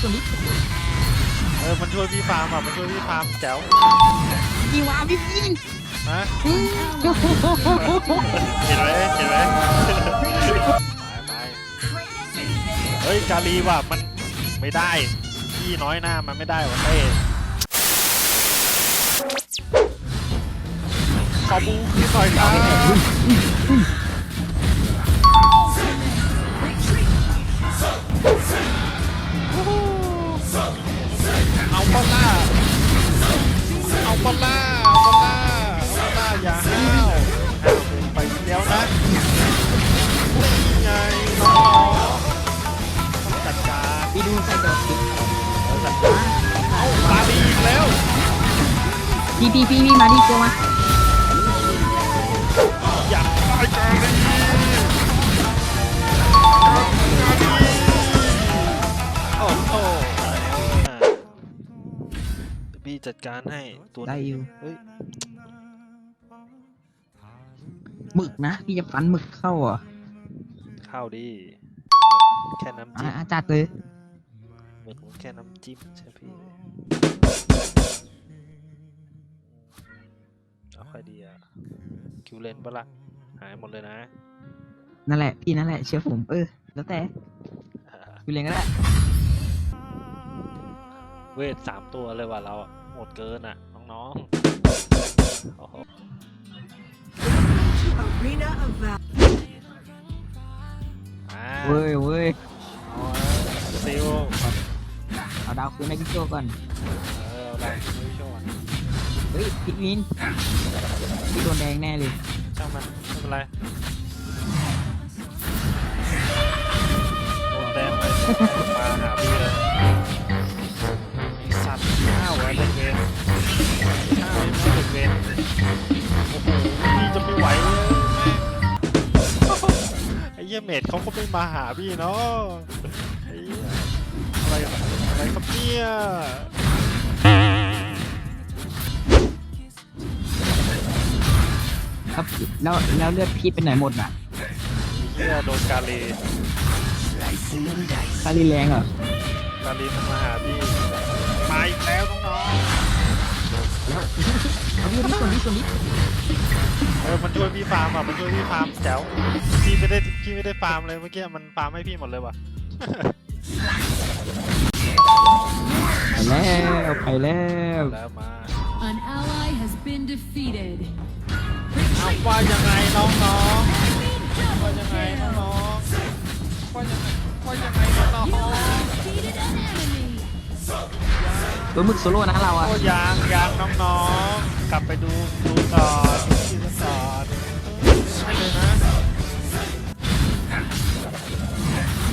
ส่วนนี้เออ มันช่วยพี่ฟาร์มอะ มันช่วยพี่ฟาร์มแจ๋วยิงวาพี่ยิงฮะอืมโอ้โหเห็นไหมเห็นไหมไปเฮ้ยกาลีว่ะ มันไม่ได้ พี่น้อยหน้ามันไม่ได้ว่ะเต้ขอบูขึ้นหน่อยครับ พี่พี่พี่พี่มาดิเจอมาอยากได้กาลีโอ้โหพี่จัดการให้ตัวได้นี้อยู่เฮ้ยหมึกนะพี่จะฟันหมึกเข้าเหรอะข้าวดีแค่น้ำอะจิ้มอะจัดเลยเหมือนแค่น้ำจิ้มใช่พี่ เอาใครดีอะคิวเลนปะละหายหมดเลยนะ นั่นแหละ พี่นั่นแหละ เชื่อผมเออ แล้วแต่พี่เลี้ยงก็ได้ เวทสามตัวเลยว่ะเราอะหมดเกินอะ น้องๆโอ้โห Arena of Valor. อ่าเว้ยเว้ยเอาซิลเอาดาวคืนให้พี่โจก่อน เฮ้ยพี่วินพี่โดนแดงแน่เลยช่างมันไม่เป็นไรโดนแดงเลยมาหาพี่เลยไอสัตว์ข้าวไอ้เด็กเวรข้าวไอ้เด็กเวรโอ้โหพี่จะไม่ไหวเลยไอ้เหี้ยเมดเขาก็ไม่มาหาพี่เนาะไอ้เหี้ยอะไรอะไรครับเนี่ย ครับแล้วแล้วเลือดพี่เป็นไหนหมดอะไอ้เหี้ยโดนกาลีคารีแรงเหรอกาลีมันมาหาพี่มาอีกแล้วน้องเอาพี่ส่วนนี้ส่วนนี้ๆเออมันช่วยพี่ฟาร์มอะมันช่วยพี่ฟาร์มแจ๋วพี่ไม่ได้พี่ไม่ได้ฟาร์มเลยเมื่อกี้มันฟาร์มให้พี่หมดเลยว่ะ ไปแล้วไปแล้ว แล้วมา An ally has been defeated. เอาว่ายังไงน้องๆว่ายังไงน้องๆว่ายังไงว่ายังไงน้อง Defeated an enemy. ตัวหมึกโซโล่นะเราๆอะโอ้ยางยางน้องๆกลับไปดูดูก่อนดูที่ก่อนไม่เลยนะ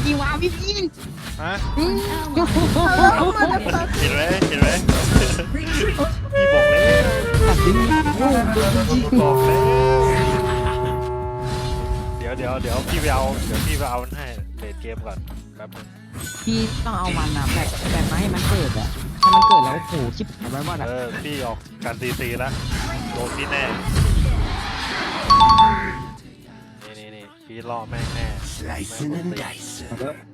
ยิงวาพี่ยิง ฮะเห็นไหมเห็นไหมพี่บอกแล้วบอกแล้วเดี๋ยวเดี๋ยวเดี๋ยวพี่ไปเอาเดี๋ยวพี่ไปเอามันให้เลดเกมก่อนแป๊บนึงพี่ต้องเอามันนะแบกแบกมาให้มันเกิดอะถ้ามันเกิดแล้วโอ้โหชิบหายไปว่าเออะอพี่ออกการซีซีแล้วโดนพี่แน่ นี่นี่นี่พี่ล่อแม่งแน่แม่งโดนตี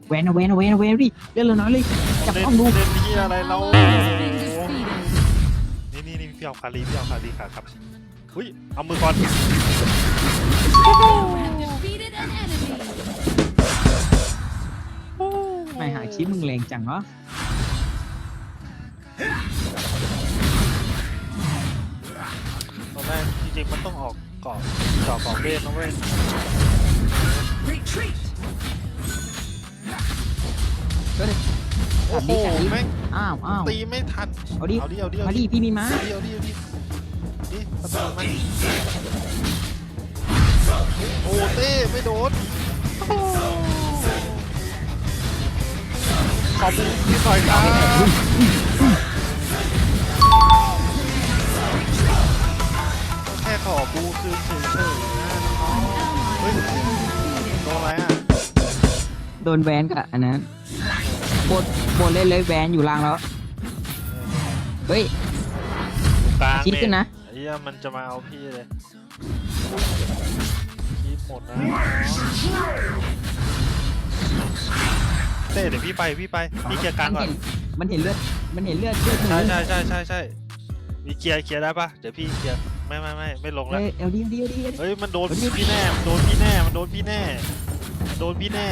แวนเอาแวนเอาแวนเอาแวนดิเล่นเลยน้อยเลยจับเล่นต้องดูเล่นที่อะไรเรา has been defeated. นี่นี่นี่พี่เอาคารีพี่เอาคารีขาครับอุ้ยเอามือก่อน You have defeated an enemy. ไม่หาชี้มึงแรงจังเหรอตอนแรกจริงๆมันต้องออกเกาะเจาะเกาะเวทนะเว้ย ก็เลยโอ้โหจัดดิแม่งอ้าวอ้าวตีไม่ทัน เอาดิ เอาดิ เอาดิมาเอาดิดิ พี่มีม้าเอาดิ เอาดิ เอาดินี่ประตูมันโอ้เต้ไม่โดนโอ้ขอบูพี่หน่อยครับแค่ขอบูคืนเฉยๆนะน้องเฮ้ยโดนอะไรอะโดนแวนกับอันนั้นโบนโบนเล่นเลยแวนอยู่ล่างแล้ว เฮ้ยอยู่กลางคิดขึ้นนะ ไอ้เหี้ยมันจะมาเอาพี่เลยคิดหมดนะเต้เดี๋ยวพี่ไปพี่ไปพี่เคลียร์กลางก่อนมันเห็นเลือด มันเห็นเลือดเลือดหมูใช่ใช่ใช่ใช่ใช่มีเคลียร์เคลียร์ได้ปะเดี๋ยวพี่เคลียร์ ไม่ไม่ไม่ไม่ลงแล้ว เฮ้ยเอาดีเอาดีเอาดีเอาดีเฮ้ยมันโดนพี่แน่มันโดนพี่แน่ มันโดนพี่แน่โดนพี่แน่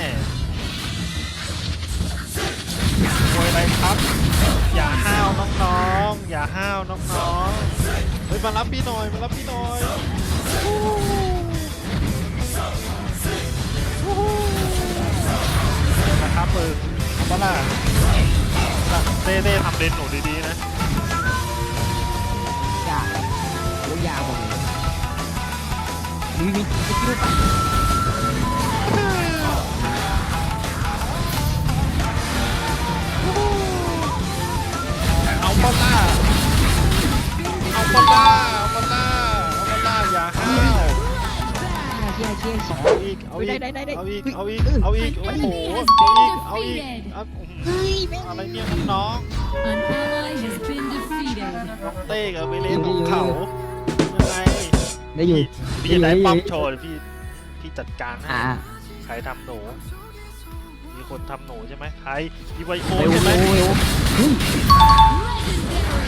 โวยอะไรครับ อย่าห้าวน้องๆ อย่าห้าวน้องๆ เฮ้ยมารับพี่หน่อย มารับพี่หน่อยวู้วู้นะครับมือเอาปะล่ะเต้เต้ทำเลนหนูดีๆนะ มีมีมีคิวปะเอาปะล่ะเอาปะล่ะเอาปะล่ะเอาปะล่ะอย่าห้าวเชียร์เชียร์เชียร์เอาอีกเอาอีกได้ได้ได้เอาอีกเฮ้ยเอาอีกเออเอาอีกโอ้โหเอาอีกเอาอีกเอาอื้อหืออะไรเนี่ยน้อง An ally has been defeated. น้องเต้กับเวเลนของเขายังไง ได้อยู่พี่จะได้ป้อมโชว์เดี๋ยวพี่พี่จัดการให้อ่า ใครทำหนู มีคนทำหนูใช่ไหมใครมีไวโอเร็วใช่ไหมเร็วเร็วเฮ้ย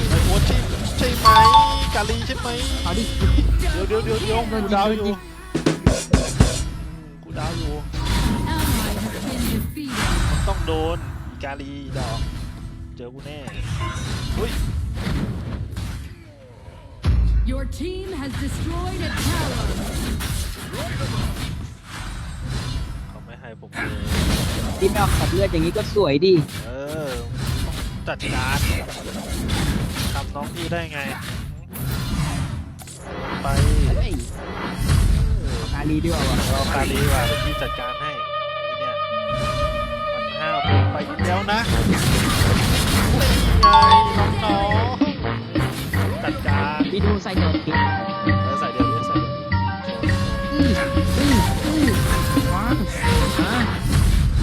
ไวโอใช่ใช่ไหมกาลีใช่ไหมเอาดิ เดี๋ยวเดี๋ยวเดี๋ยวเดี๋ยวโดนกูยิงดาวโดอนยู่ยิงอืมกูดาวอยู่ An ally has been defeated. ต้องโดนกาลีดอก เจอกูแน่อุ้ย Your team has destroyed a tower. เขาไม่ให้ผมเลยที่ไม่ออกขับเลือดอย่างนี้ก็สวยดิเออต้องจัดการทำน้องพี่ได้ไง ไปเฮ้ยเอากาลีดีกว่าวะรอกาลีว่ะเดี๋ยวพี่จัดการให้นี่เนี่ยมันห้าวผมไปอีกแล้วนะนี่ไงน้องๆจัดการพี่ ดูใส่เดือดกินเออใส่เดียวเดียวใส่เดียวอื้ออื้ออื้อมา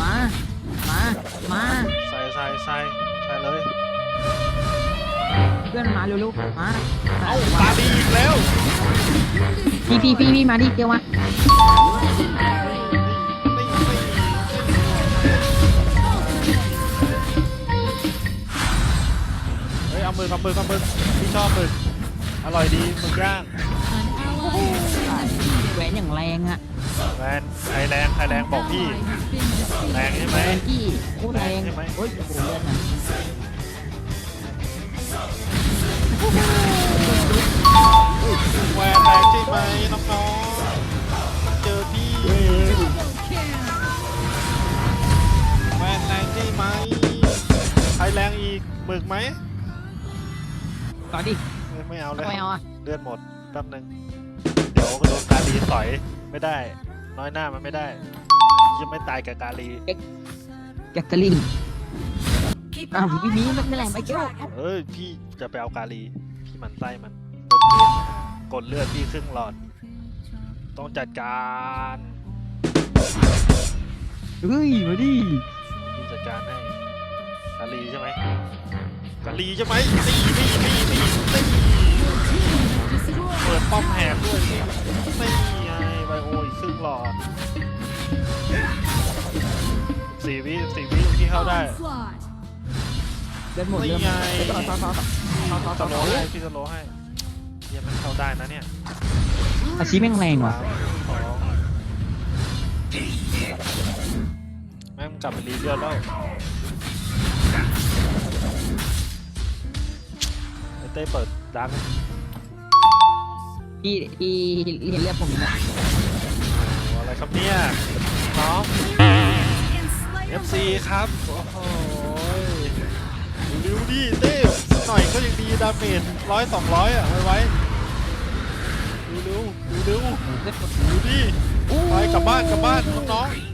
มา มา มา ใส่ใส่ใส่ใส่เลย เพื่อนมาเร็วๆมาเอ้าตาดีอีกแล้วพี่พี่พี่พี่มาดิเกียวมาเฮ้ยเอามือเอามือเอามือพี่ชอบมือ อร่อยดีหมึกย่าง An ally has been แหวนอย่างแรงอะแรงใครแรงใครแรงบอกพี่ ally has been defeated. แรงใช่ไหมแรงที่โคตรแรงใช่ไหมโอ้ยโอ้โหเลือดนะแหวนแรงใช่ไหมน้องๆเจอพี่ Double kill. แหวนแรงใช่ไหมใครแรงอีกหมึกไหมต่อดิ ไม่ไม่เอาเลยทำไมเอาอะเลือดหมดแป๊บนึงเดี๋ยวก็โดนกาลีต่อยไม่ได้ น้อยหน้ามันไม่ได้ยังไม่ตายกับกาลีแกกกะลิงอ้าวพี่มีไม่ไม่แรงไม่เกี่ยวเอ้ยพี่จะไปเอากาลีพี่หมันไส้มันต้นเกมนะฮะกดเลือดพี่ครึ่งหลอด ต้องจัดการเฮ้ยมาดิพี่จัดการให้กาลีใช่ไหม กาลีใช่ไหมนี่นี่นี่นี่นี่ Destroyed. เปิดป้อมแหกด้วยนี่ไงไบโออีกครึ่งหลอดสี่วิสี่วิที่เข้าได้ Onslaught. เลือดหมดเลือดหมนี่ไงดต่อต่อต่อต่อต่อสต่อโลต่อว์ให้พี่สโลว์ให้เหี้ยังมันเข้าได้นะเนี่ยอาชีพแม่งแรงว่ะสามสองแม่งกลับไปรีเลือดแล้ว เต้เปิดดังพี่พี่เห็นเลือดผมนะโอ้อะไรครับเนี่ยน้อง FC ครับ โอ้โหริวดิเต้สักหน่อยก็ยังดีดาเมจร้อยสองร้อยอะไว้ไว้ดูเร็วดูเร็วเลือดหมดดูดิไปกลับบ้านกลับบ้านน้องๆ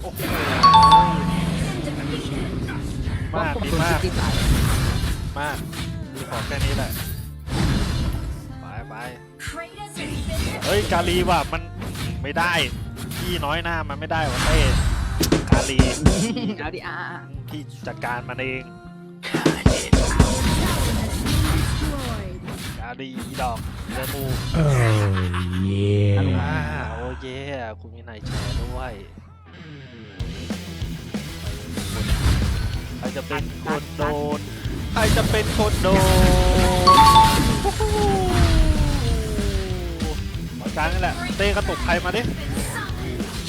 โอ้โหมากดีมากที่ตาย มาก มีของแค่นี้แหละ ไปไปเฮ้ยกาลีว่ะมันไม่ได้ พี่น้อยหน้ามันไม่ได้ว่ะเต้กาลีเอาดิอ่าอ่าพี่จัดการมันเอง Destroyed. กาลีอีดอกเดมู Oh yeah. อ่าโอเย่คุณมีนายแชร์ด้วยรจะเป็นคนโดน ใครจะเป็นคนโดนโอ้โหหมอช้างนี่แหละ เต้กระตุกใครมาดิ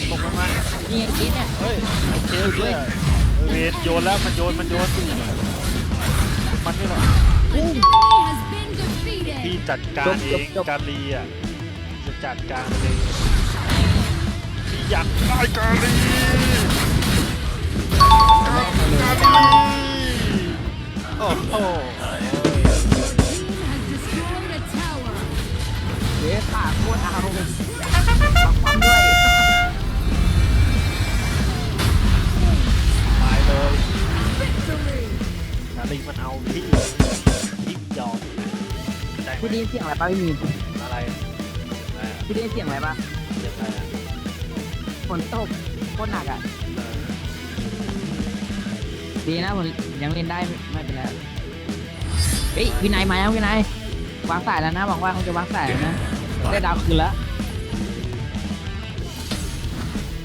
ตกมันมานี่ไงกินเนี่ย เฮ้ยโอเคโอเคเวนโยนแล้วมันโยนมันโยนมันนี่แหละ An enemy has been defeated. พี่จัดการเองกาลีอะจะจัดการเองพี่อยากได้กาลีกาลี โอ้โหเฮ้ยปาโคตรอารมณ์ปักความด้วยตายเลยนาลีมันเอาพี่พี่ยอมได้ไหมพี่ได้ยินเสียงอะไรป่ะพี่มีนอะไรอะไรอะพี่ได้ยินเสียงอะไรป่ะเสียงอะไรอะฝนตกโคตรหนักอะ ดีนะผมยังเล่นได้ เป็นไรเฮ้ยวินัยมาแล้ววินัยวางสายแล้วนะหวังว่าเขาจะวางสายแล้วนะได้ดาวคืนแล้ว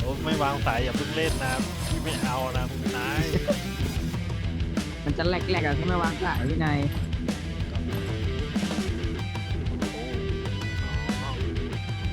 โอ้ไม่วางสายอย่าเพิ่งเล่นนะพี่ไม่เอานะคุณนายมันจะแหลกๆอะถ้าไม่วางสายวินัยเ